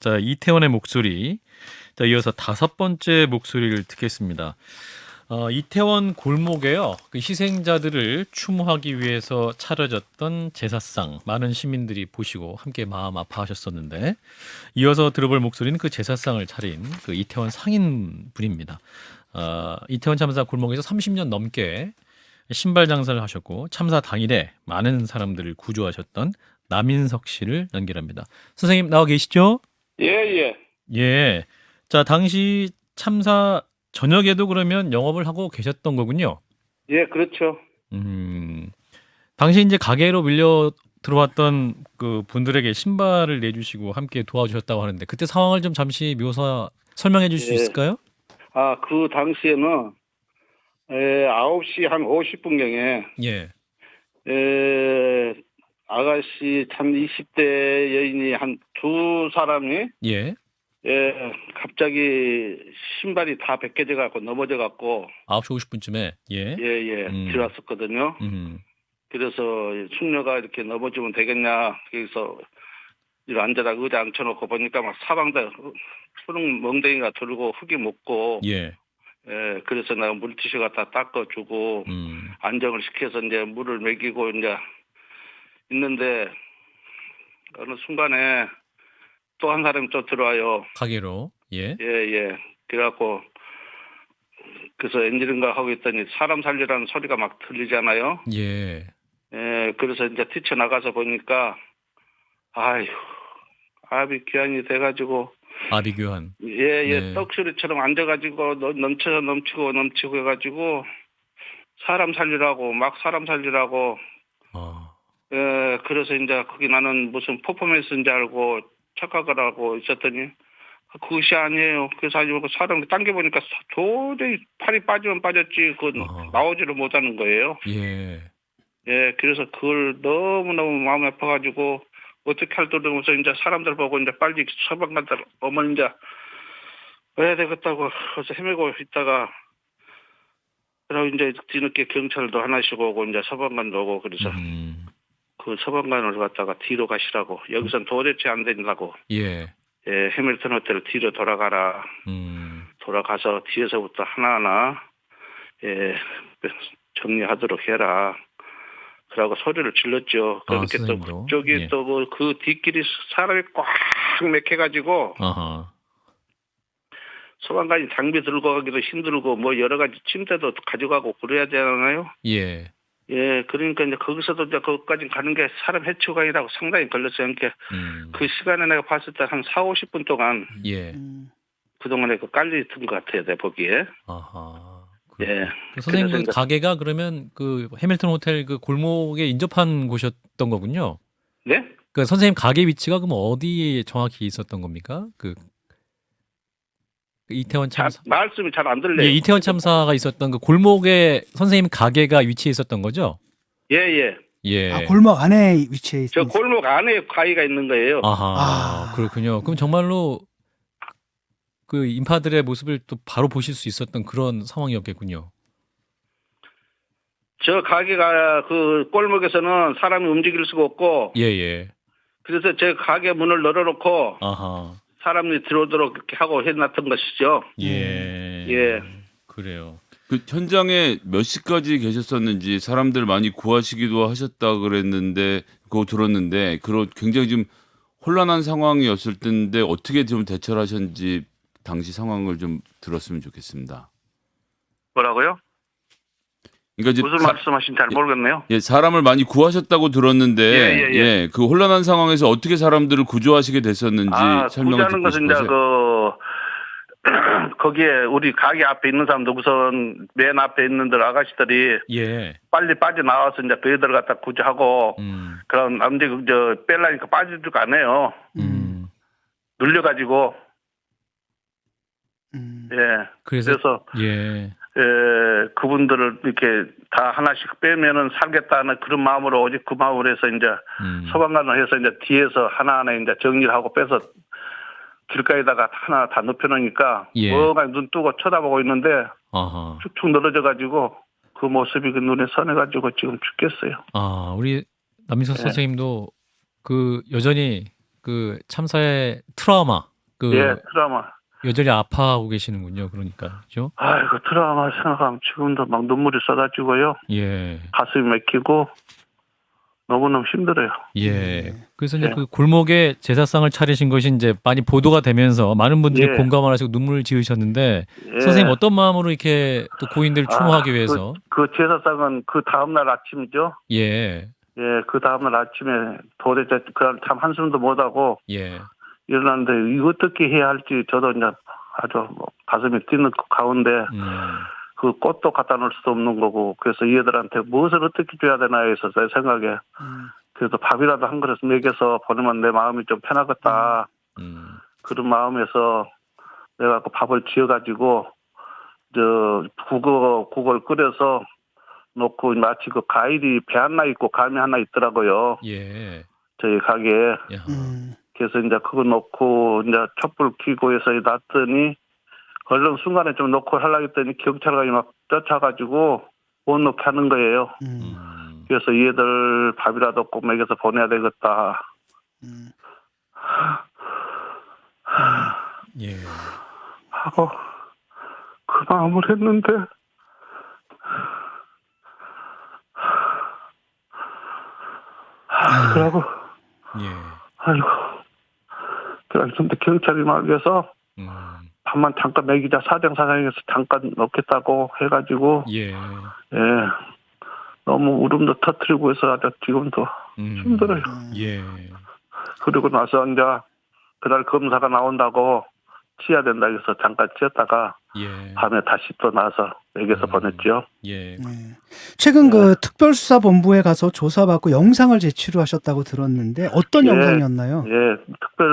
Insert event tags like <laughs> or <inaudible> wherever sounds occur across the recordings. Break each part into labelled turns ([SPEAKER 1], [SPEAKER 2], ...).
[SPEAKER 1] 자, 이태원의 목소리. 자, 이어서 다섯 번째 목소리를 듣겠습니다. 어, 이태원 골목에요. 그 희생자들을 추모하기 위해서 차려졌던 제사상 많은 시민들이 보시고 함께 마음 아파하셨었는데 이어서 들어볼 목소리는 그 제사상을 차린 그 이태원 상인 분입니다. 어, 이태원 참사 골목에서 30년 넘게 신발 장사를 하셨고 참사 당일에 많은 사람들을 구조하셨던 남인석 씨를 연결합니다. 선생님 나와 계시죠?
[SPEAKER 2] 예, 예.
[SPEAKER 1] 예. 자, 당시 참사 저녁에도 그러면 영업을 하고 계셨던 거군요.
[SPEAKER 2] 예, 그렇죠.
[SPEAKER 1] 음. 당시 이제 가게로 밀려 들어왔던 그 분들에게 신발을 내주시고 함께 도와주셨다고 하는데 그때 상황을 좀 잠시 묘사 설명해 줄수
[SPEAKER 2] 예.
[SPEAKER 1] 있을까요?
[SPEAKER 2] 아, 그 당시에는 에, 9시 한 50분경에
[SPEAKER 1] 예.
[SPEAKER 2] 에, 아가씨 참 20대 여인이 한 두 사람이
[SPEAKER 1] 예.
[SPEAKER 2] 에, 갑자기 신발이 다 벗겨져 갖고 넘어져 갖고
[SPEAKER 1] 9시 50분쯤에 예.
[SPEAKER 2] 예, 예,
[SPEAKER 1] 음.
[SPEAKER 2] 들어왔었거든요.
[SPEAKER 1] 음.
[SPEAKER 2] 그래서 숙녀가 이렇게 넘어지면 되겠냐. 그래서 이리 앉아다 의자 앉혀놓고 보니까 막 사방다 푸른 멍덩이가 들고 흙이 묻고
[SPEAKER 1] 예.
[SPEAKER 2] 예, 그래서 내가 물티슈 갖다 닦아주고
[SPEAKER 1] 음.
[SPEAKER 2] 안정을 시켜서 이제 물을 먹이고 이제 있는데 어느 순간에 또 한 사람이 또 들어와요.
[SPEAKER 1] 가게로. 예.
[SPEAKER 2] 예, 예. 그래갖고 그래서 엔지른가 하고 있더니 사람 살리라는 소리가 막 들리잖아요.
[SPEAKER 1] 예.
[SPEAKER 2] 예, 그래서 이제 뛰쳐 나가서 보니까 아휴, 압이 귀환이 돼가지고
[SPEAKER 1] 아비규환.
[SPEAKER 2] 예, 예,
[SPEAKER 1] 네.
[SPEAKER 2] 떡수리처럼 앉아가지고 넘- 넘쳐 넘치고 넘치고 해가지고 사람 살리라고 막 사람 살리라고
[SPEAKER 1] 아.
[SPEAKER 2] 예, 그래서 이제 거기 나는 무슨 퍼포먼스인 줄 알고 착각을 하고 있었더니 그것이 아니에요. 그래서 아주 그 사람 당겨보니까 도저히 팔이 빠지면 빠졌지 그
[SPEAKER 1] 어허.
[SPEAKER 2] 나오지를 못하는 거예요.
[SPEAKER 1] 예.
[SPEAKER 2] 예, 그래서 그걸 너무너무 마음이 아파가지고 어떻게 할 때도 없어 이제 사람들 보고 이제 빨리 처방 간다 어머니 이제 해야 되겠다고 그래서 헤매고 있다가 그러고 이제 뒤늦게 경찰도 하나씩 오고 이제 서방관도 오고 그래서
[SPEAKER 1] 음.
[SPEAKER 2] 그 서방관을 갖다가 뒤로 가시라고 여기선 도대체 안 된다고
[SPEAKER 1] 예.
[SPEAKER 2] 예, 해밀턴 호텔 뒤로 돌아가라
[SPEAKER 1] 음.
[SPEAKER 2] 돌아가서 뒤에서부터 하나하나 예, 정리하도록 해라. 그러고 소리를 질렀죠.
[SPEAKER 1] 아,
[SPEAKER 2] 그렇게 또
[SPEAKER 1] 선생님도?
[SPEAKER 2] 그쪽이
[SPEAKER 1] 예.
[SPEAKER 2] 또그 뒷길이 사람이 꽉 맥혀가지고
[SPEAKER 1] 아하.
[SPEAKER 2] 소방관이 장비 들고 가기도 힘들고 뭐 여러 가지 침대도 가져가고 그래야 되잖아요.
[SPEAKER 1] 예.
[SPEAKER 2] 예, 그러니까 이제 거기서도 이제 거기까지 가는 게 사람 해치우가이라고 상당히 걸렸어요. 그러니까
[SPEAKER 1] 음.
[SPEAKER 2] 그 시간에 내가 봤을 때 한 4, 50분 동안
[SPEAKER 1] 예.
[SPEAKER 2] 그동안에 그 깔려 있던 것 같아요. 내 보기에.
[SPEAKER 1] 아하. 그,
[SPEAKER 2] 예.
[SPEAKER 1] 그 선생님 그 가게가 그러면 그 해밀턴 호텔 그 골목에 인접한 곳이었던 거군요.
[SPEAKER 2] 네?
[SPEAKER 1] 그 선생님 가게 위치가 그럼 어디에 정확히 있었던 겁니까? 그, 그 이태원
[SPEAKER 2] 자,
[SPEAKER 1] 참사.
[SPEAKER 2] 말씀이 잘 안 들려요.
[SPEAKER 1] 예, 이태원 참사가 있었던 그 골목에 선생님 가게가 위치해 있었던 거죠?
[SPEAKER 2] 예, 예.
[SPEAKER 1] 예.
[SPEAKER 3] 아, 골목 안에 위치해
[SPEAKER 2] 저
[SPEAKER 3] 있습니다.
[SPEAKER 2] 골목 안에 가위가 있는 거예요.
[SPEAKER 1] 아하.
[SPEAKER 3] 아.
[SPEAKER 1] 그렇군요. 그럼 정말로 그 인파들의 모습을 또 바로 보실 수 있었던 그런 상황이었겠군요.
[SPEAKER 2] 저 가게가 그 골목에서는 사람이 움직일 수가 없고
[SPEAKER 1] 예, 예.
[SPEAKER 2] 그래서 제 가게 문을 열어놓고
[SPEAKER 1] 아하.
[SPEAKER 2] 사람이 들어오도록 이렇게 하고 해놨던 것이죠.
[SPEAKER 1] 예.
[SPEAKER 2] 예.
[SPEAKER 1] 그래요.
[SPEAKER 4] 그 현장에 몇 시까지 계셨었는지 사람들 많이 구하시기도 하셨다 그랬는데 그거 들었는데 그런 굉장히 좀 혼란한 상황이었을 텐데 어떻게 좀 대처를 하셨는지 당시 상황을 좀 들었으면 좋겠습니다.
[SPEAKER 2] 뭐라고요?
[SPEAKER 4] 그러니까 이제
[SPEAKER 2] 무슨
[SPEAKER 4] 사,
[SPEAKER 2] 말씀하신지 잘 모르겠네요.
[SPEAKER 4] 예, 사람을 많이 구하셨다고 들었는데
[SPEAKER 2] 예, 예, 예.
[SPEAKER 4] 그 혼란한 상황에서 어떻게 사람들을 구조하시게 됐었는지
[SPEAKER 2] 아,
[SPEAKER 4] 설명을
[SPEAKER 2] 구제하는
[SPEAKER 4] 듣고
[SPEAKER 2] 것은 이제
[SPEAKER 4] 싶어서요.
[SPEAKER 2] 그 <clears throat> 거기에 우리 가게 앞에 있는 사람도 우선 맨 앞에 있는 들 아가씨들이
[SPEAKER 1] 예.
[SPEAKER 2] 빨리 빠져 나와서 이제 배들 갖다 구조하고
[SPEAKER 1] 음.
[SPEAKER 2] 그럼 남들 저 뺄라니까 빠지지가 않아요.
[SPEAKER 1] 음.
[SPEAKER 2] 눌려가지고
[SPEAKER 3] 음.
[SPEAKER 2] 예.
[SPEAKER 1] 그래서,
[SPEAKER 2] 그래서
[SPEAKER 1] 예.
[SPEAKER 2] 에, 그분들을 이렇게 다 하나씩 빼면은 살겠다는 그런 마음으로 오직 그 마음으로 해서 이제
[SPEAKER 1] 음.
[SPEAKER 2] 소방관을 해서 이제 뒤에서 하나하나 이제 정리를 하고 빼서 길가에다가 하나 다 눕혀놓으니까
[SPEAKER 1] 예.
[SPEAKER 2] 뭐가 눈 뜨고 쳐다보고 있는데
[SPEAKER 1] 아하.
[SPEAKER 2] 축축 늘어져 가지고 그 모습이 그 눈에 선해 가지고 지금 죽겠어요.
[SPEAKER 1] 아, 우리 남민석
[SPEAKER 2] 예.
[SPEAKER 1] 선생님도 그 여전히 그그 참사의 트라우마 그
[SPEAKER 2] 예, 트라우마.
[SPEAKER 1] 여전히 아파하고 계시는군요. 그러니까 그죠?
[SPEAKER 2] 아이고, 트라우마 생각하면 지금도 막 눈물이 쏟아지고요.
[SPEAKER 1] 예.
[SPEAKER 2] 가슴이 막히고 너무너무 힘들어요.
[SPEAKER 1] 예. 그래서 이제
[SPEAKER 2] 네.
[SPEAKER 1] 그 골목에 제사상을 차리신 것이 이제 많이 보도가 되면서 많은 분들이
[SPEAKER 2] 예.
[SPEAKER 1] 공감을 하시고 눈물을 지으셨는데
[SPEAKER 2] 예.
[SPEAKER 1] 선생님 어떤 마음으로 이렇게 또 고인들을
[SPEAKER 2] 아,
[SPEAKER 1] 추모하기 위해서
[SPEAKER 2] 그 제사상은 그 다음 날 아침이죠.
[SPEAKER 1] 예.
[SPEAKER 2] 예, 그 다음날 아침에 도대체 그날 참 한숨도 못 하고
[SPEAKER 1] 예.
[SPEAKER 2] 일어났는데 이거 어떻게 해야 할지 저도 이제 아주 뭐 가슴이 뛰는 그 가운데
[SPEAKER 1] 음.
[SPEAKER 2] 그 꽃도 갖다 놓을 수도 없는 거고 그래서 이 애들한테 무엇을 어떻게 줘야 되나 해서 제 생각에
[SPEAKER 3] 음.
[SPEAKER 2] 그래도 밥이라도 한 그릇 먹여서 보내면 내 마음이 좀 편하겠다
[SPEAKER 1] 음.
[SPEAKER 2] 그런 마음에서 내가 그 밥을 지어가지고 저 국어 국을 끓여서 놓고 마치 그 과일이 배 하나 있고 감이 하나 있더라고요
[SPEAKER 1] 예.
[SPEAKER 2] 저희 가게에
[SPEAKER 1] 야.
[SPEAKER 3] 음.
[SPEAKER 2] 그래서 이제 그거 놓고 이제 촛불 켜고 해서 놨더니 얼른 순간에 좀 놓고 하려고 했더니 경찰관이 막 쫓아가지고 못 놓게 하는 거예요.
[SPEAKER 3] 음.
[SPEAKER 1] 음.
[SPEAKER 2] 그래서 얘들 밥이라도 꼭 먹여서 보내야 되겠다
[SPEAKER 3] 음.
[SPEAKER 1] 예.
[SPEAKER 2] 하고 그 마음을 했는데 아, 그러고
[SPEAKER 1] 예.
[SPEAKER 2] 아이고 그런데 경찰이 막여서
[SPEAKER 1] 음.
[SPEAKER 2] 밥만 잠깐 먹이자 사정사정에서 잠깐 넣겠다고 해가지고
[SPEAKER 1] 예.
[SPEAKER 2] 예 너무 울음도 터트리고 해서 아주 지금도
[SPEAKER 1] 음.
[SPEAKER 2] 힘들어요.
[SPEAKER 3] 음.
[SPEAKER 1] 예.
[SPEAKER 2] 그리고 나서 이제 그날 검사가 나온다고 치야 된다 해서 잠깐 치었다가
[SPEAKER 1] 예.
[SPEAKER 2] 밤에 다시 또 나서 먹여서
[SPEAKER 1] 음.
[SPEAKER 2] 보냈죠.
[SPEAKER 1] 예.
[SPEAKER 3] 네. 최근 그 특별수사본부에 가서 조사받고 영상을 제출을 하셨다고 들었는데 어떤
[SPEAKER 2] 예.
[SPEAKER 3] 영상이었나요?
[SPEAKER 2] 예 특별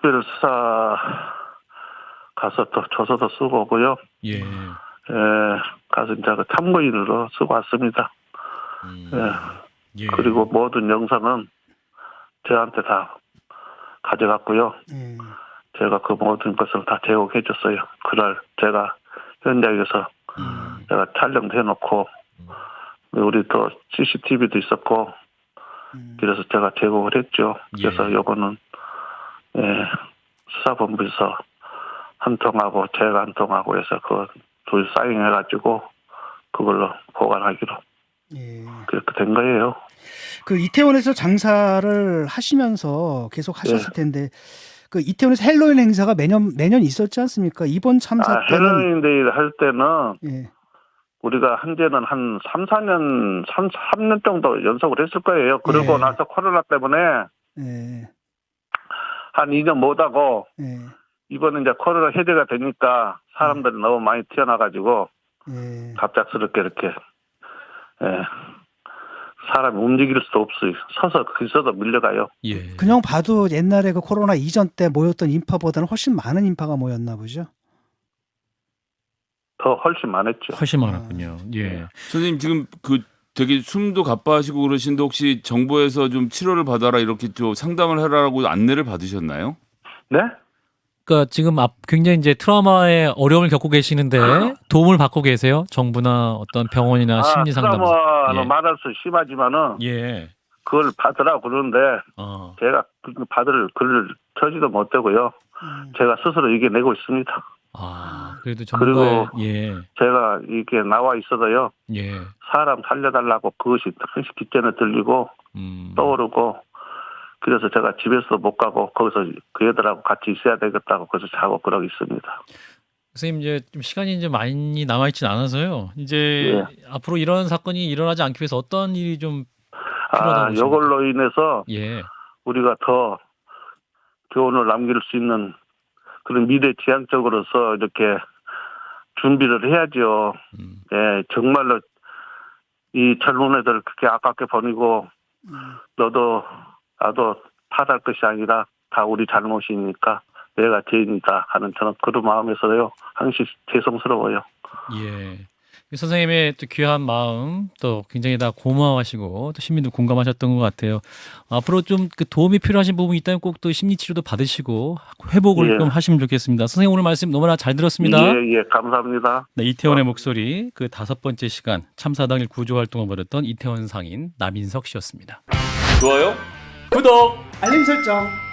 [SPEAKER 2] 특별 수사 가서 또 조서도 쓰고 오고요.
[SPEAKER 1] 예.
[SPEAKER 2] 예 가서 이제 그 참고인으로 쓰고 왔습니다.
[SPEAKER 1] 음.
[SPEAKER 2] 예.
[SPEAKER 1] 예.
[SPEAKER 2] 그리고 모든 영상은 저한테 다 가져갔고요.
[SPEAKER 3] 예.
[SPEAKER 2] 제가 그 모든 것을 다 제공해 줬어요. 그날 제가 현장에서
[SPEAKER 1] 음.
[SPEAKER 2] 제가 촬영도 해놓고 우리 또 CCTV도 있었고
[SPEAKER 3] 음.
[SPEAKER 2] 그래서 제가 제공을 했죠. 그래서
[SPEAKER 1] 예.
[SPEAKER 2] 요거는 예, 수사본부에서 한 통하고 제가 한 통하고 해서 그둘 사인해가지고 그걸로 보관하기로
[SPEAKER 3] 예.
[SPEAKER 2] 그렇게 된 거예요.
[SPEAKER 3] 그 이태원에서 장사를 하시면서 계속 하셨을
[SPEAKER 2] 네.
[SPEAKER 3] 텐데 그 이태원에서 헬로윈 행사가 매년 매년 있었지 않습니까? 이번 참사
[SPEAKER 2] 아,
[SPEAKER 3] 때는
[SPEAKER 2] 헬로윈 데이 할 때는
[SPEAKER 3] 예.
[SPEAKER 2] 우리가 한제는 한 3, 4년, 3, 3년 정도 연속을 했을 거예요. 그러고
[SPEAKER 3] 예.
[SPEAKER 2] 나서 코로나 때문에
[SPEAKER 3] 예.
[SPEAKER 2] 한 2년 못하고
[SPEAKER 3] 예.
[SPEAKER 2] 이번에 이제 코로나 해제가 되니까 사람들이 너무 많이 튀어나가지고
[SPEAKER 3] 예.
[SPEAKER 2] 갑작스럽게 이렇게 예, 사람이 움직일 수도 없어요. 서서 있어도 밀려가요.
[SPEAKER 1] 예.
[SPEAKER 3] 그냥 봐도 옛날에 그 코로나 이전 때 모였던 인파보다는 훨씬 많은 인파가 모였나 보죠.
[SPEAKER 2] 더 훨씬 많았죠.
[SPEAKER 1] 훨씬 많았군요. 예.
[SPEAKER 4] 선생님 지금 그 되게 숨도 가빠하시고 그러신데 혹시 정부에서 좀 치료를 받아라 이렇게 좀 상담을 해라라고 안내를 받으셨나요?
[SPEAKER 2] 네?
[SPEAKER 1] 그러니까 지금 앞 굉장히 이제 트라우마에 어려움을 겪고 계시는데 <laughs> 도움을 받고 계세요? 정부나 어떤 병원이나 심리 상담.
[SPEAKER 2] 트라우마는
[SPEAKER 1] 예.
[SPEAKER 2] 말할 수 심하지만은
[SPEAKER 1] 예.
[SPEAKER 2] 그걸 받으라 그러는데
[SPEAKER 1] 어.
[SPEAKER 2] 제가 그 받을 글을 쳐지도 못하고요.
[SPEAKER 3] 음.
[SPEAKER 2] 제가 스스로 이겨내고 있습니다.
[SPEAKER 1] 아, 그래도
[SPEAKER 2] 그리고-
[SPEAKER 1] 정부의 예.
[SPEAKER 2] 제가 이게 나와 있어도요.
[SPEAKER 1] 예.
[SPEAKER 2] 사람 살려달라고 그것이 항시 귓전에 들리고
[SPEAKER 1] 음.
[SPEAKER 2] 떠오르고 그래서 제가 집에서 못 가고 거기서 그 애들하고 같이 있어야 되겠다고 그래서 자고 그러고 있습니다.
[SPEAKER 1] 선생님 이제 좀 시간이 이제 많이 남아 있진 않아서요. 이제
[SPEAKER 2] 예.
[SPEAKER 1] 앞으로 이런 사건이 일어나지 않기 위해서 어떤 일이 좀
[SPEAKER 2] 아,
[SPEAKER 1] 필요하다고 보십니까?
[SPEAKER 2] 이걸로 인해서
[SPEAKER 1] 예.
[SPEAKER 2] 우리가 더 교훈을 남길 수 있는 그런 미래 지향적으로서 이렇게 준비를 해야죠.
[SPEAKER 1] 음.
[SPEAKER 2] 예, 정말로 이 젊은 애들 그렇게 아깝게
[SPEAKER 3] 음.
[SPEAKER 2] 너도 나도 탓할 것이 아니라 다 우리 잘못이니까 내가 죄인이다 하는 저는 그런 마음에서요 항시 죄송스러워요.
[SPEAKER 1] 예. 이 선생님의 또 귀한 마음 또 굉장히 다 고마워하시고 또 시민들 공감하셨던 것 같아요. 앞으로 좀 그 도움이 필요하신 부분이 있다면 꼭 또 심리 치료도 받으시고 회복을
[SPEAKER 2] 예.
[SPEAKER 1] 좀 하시면 좋겠습니다. 선생님 오늘 말씀 너무나 잘 들었습니다.
[SPEAKER 2] 예, 예, 감사합니다.
[SPEAKER 1] 네, 이태원의 목소리 그 다섯 번째 시간 참사 당일 구조 활동을 벌였던 이태원 상인 남인석 씨였습니다.
[SPEAKER 4] 좋아요?
[SPEAKER 1] 구독.
[SPEAKER 3] 알림 설정.